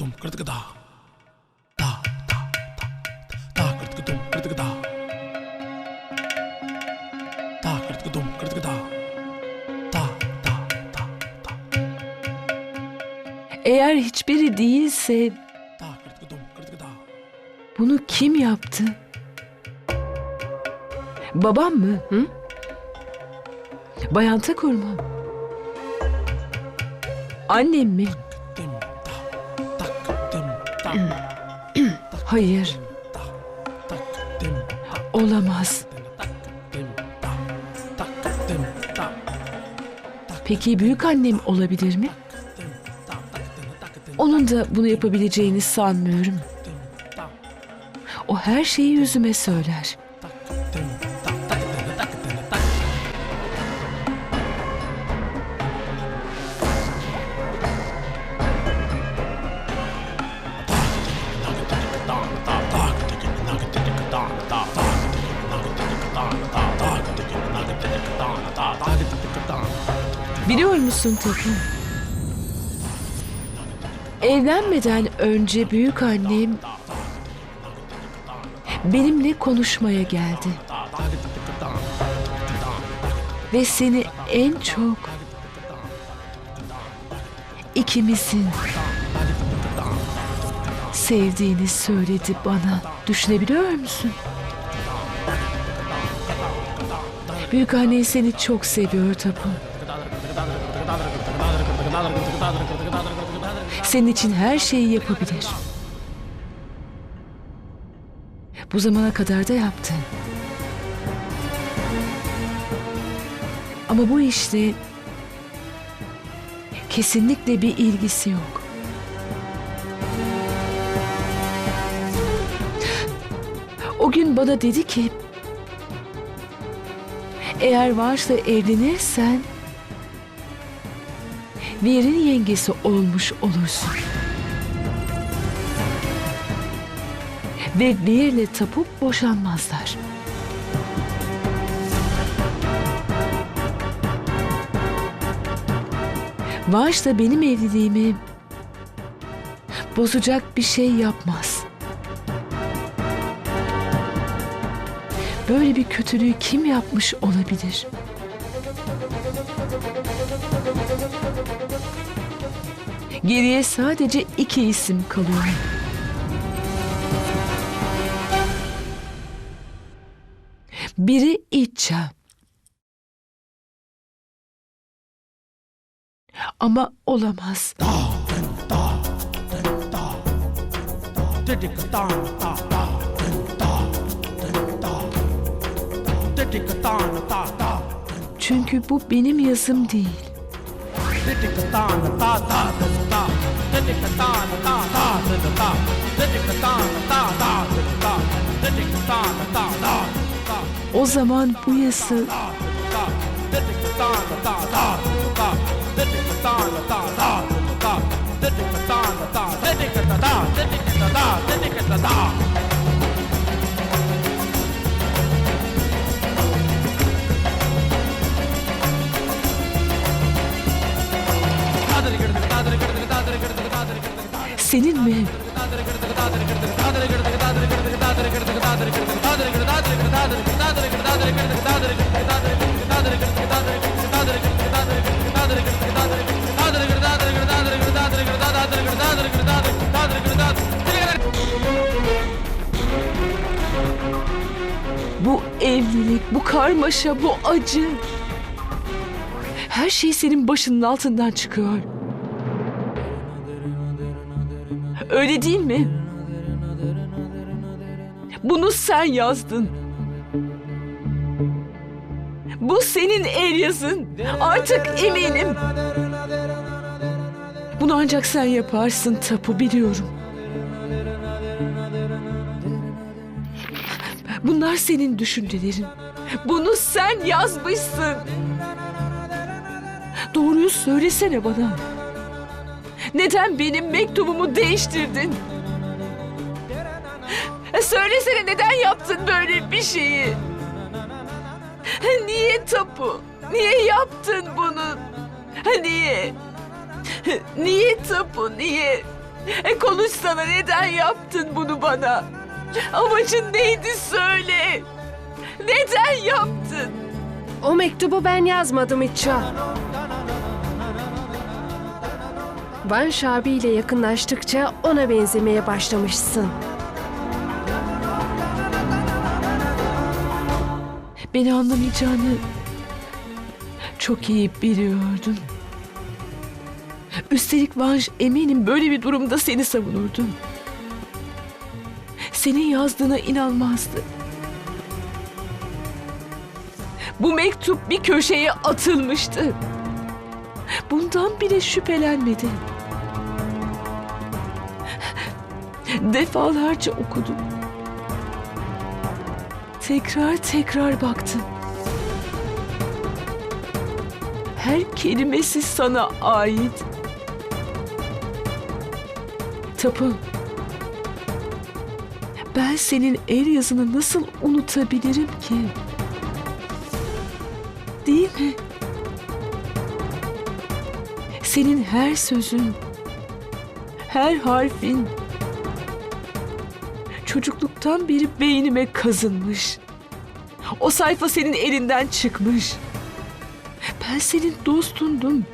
dum kırtık da. Da da da. Da kırtık dum kırtık da. Da kırtık dum kırtık da. Da da da da. Eğer hiçbiri değilse Da da. bunu kim yaptı? Babam mı? Hı? Bayan Takur mu? Annem mi? Hayır, olamaz. Peki büyük annem olabilir mi? Onun da bunu yapabileceğini sanmıyorum. O her şeyi yüzüme söyler. Biliyor musun Tapu? Evlenmeden önce büyük annem benimle konuşmaya geldi. Ve seni en çok ikimizin sevdiğini söyledi bana. Düşünebiliyor musun? Büyük annen seni çok seviyor Tapu. Senin için her şeyi yapabilir. Bu zamana kadar da yaptı. Ama bu işte kesinlikle bir ilgisi yok. O gün bana dedi ki eğer varsa evlenirsen Veer'in yengesi olmuş olursun. Ve Veer'le tapıp boşanmazlar. Vanş da benim evliliğimi bozacak bir şey yapmaz. Böyle bir kötülüğü kim yapmış olabilir? Geriye sadece iki isim kalıyor. Biri İtça. Ama olamaz. Çünkü bu benim yazım değil. O zaman bu yazı senin mi? Bu evlilik, bu karmaşa, bu acı. Her şey senin başının altından çıkıyor. Öyle değil mi? Bunu sen yazdın. Bu senin el yazın. Artık eminim. Bunu ancak sen yaparsın Tapu biliyorum. Bunlar senin düşüncelerin. Bunu sen yazmışsın. Doğruyu söylesene bana. Neden benim mektubumu değiştirdin? Söylesene neden yaptın böyle bir şeyi? Niye tapu? Niye yaptın bunu? Niye? Niye tapu? Niye? E konuşsana neden yaptın bunu bana? Amacın neydi söyle. Neden yaptın? O mektubu ben yazmadım İtça. Van Şabi ile yakınlaştıkça ona benzemeye başlamışsın. Beni anlamayacağını çok iyi biliyordum. Üstelik Vanş eminim böyle bir durumda seni savunurdu. Senin yazdığına inanmazdı. Bu mektup bir köşeye atılmıştı. Bundan bile şüphelenmedi. Defalarca okudum. Tekrar tekrar baktım. Her kelimesi sana ait. Tapu. Ben senin el yazını nasıl unutabilirim ki? Değil mi? Senin her sözün, her harfin çocukluktan beri beynime kazınmış. O sayfa senin elinden çıkmış. Ben senin dostundum.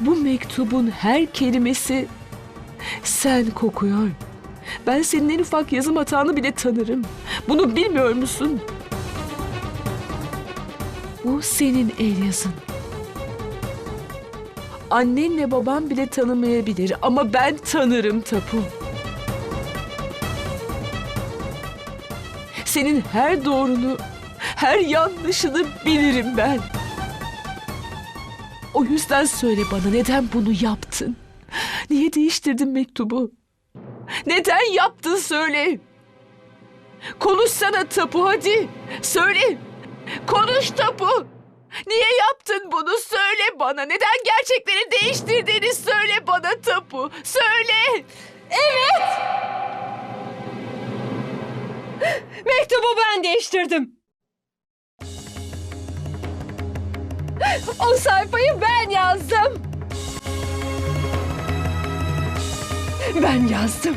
Bu mektubun her kelimesi sen kokuyor. Ben senin en ufak yazım hatanı bile tanırım. Bunu bilmiyor musun? Bu senin el yazın. Annenle baban bile tanımayabilir ama ben tanırım Tapu. Senin her doğrunu, her yanlışını bilirim ben. O yüzden söyle bana neden bunu yaptın? Niye değiştirdin mektubu? Neden yaptın söyle. Konuşsana Tapu hadi. Söyle. Konuş Tapu. Niye yaptın bunu söyle bana. Neden gerçekleri değiştirdiğini söyle bana Tapu. Söyle. Mektubu ben değiştirdim. O sayfayı ben yazdım. Ben yazdım.